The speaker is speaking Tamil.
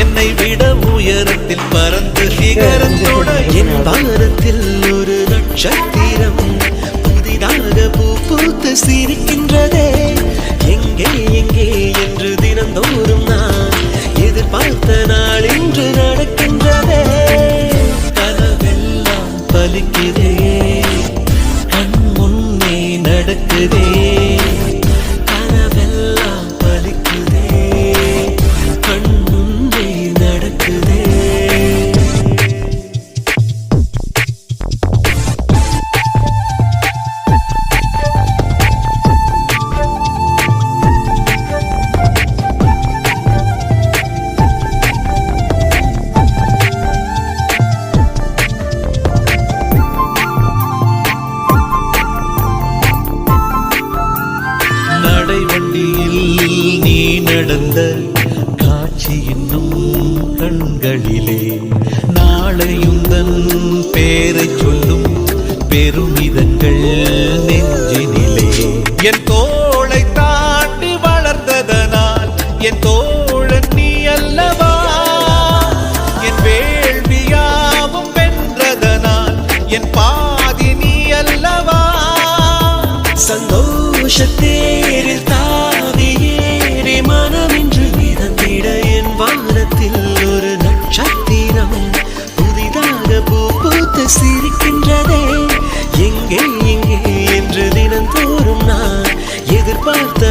என்னை விட உயரத்தில் பறந்து சிகரத்தோட என் பாரத்தில் ஒரு நட்சத்திரம். புதிதாக பூ பூத்து சிரிக்கின்றதே. எங்கே எங்கே என்று தினந்தோறும் நான் எதிர்பார்த்த நாள் இன்று நடக்கின்றதே. கனவெல்லாம் பலிக்குதே. கண் முன்னே நடக்குதே. கண்களிலே நாளையுந்தன் பேரை சொல்லும் பெருமிதங்கள் நெஞ்சினிலே. என் தோளை தாண்டி வளர்ந்ததனால் என் தோழன் நீ அல்லவா? என் வேள்வியாவும் வென்றதனால் என் பாதி நீ அல்லவா? சந்தோஷத்தேரில் தான் Esparta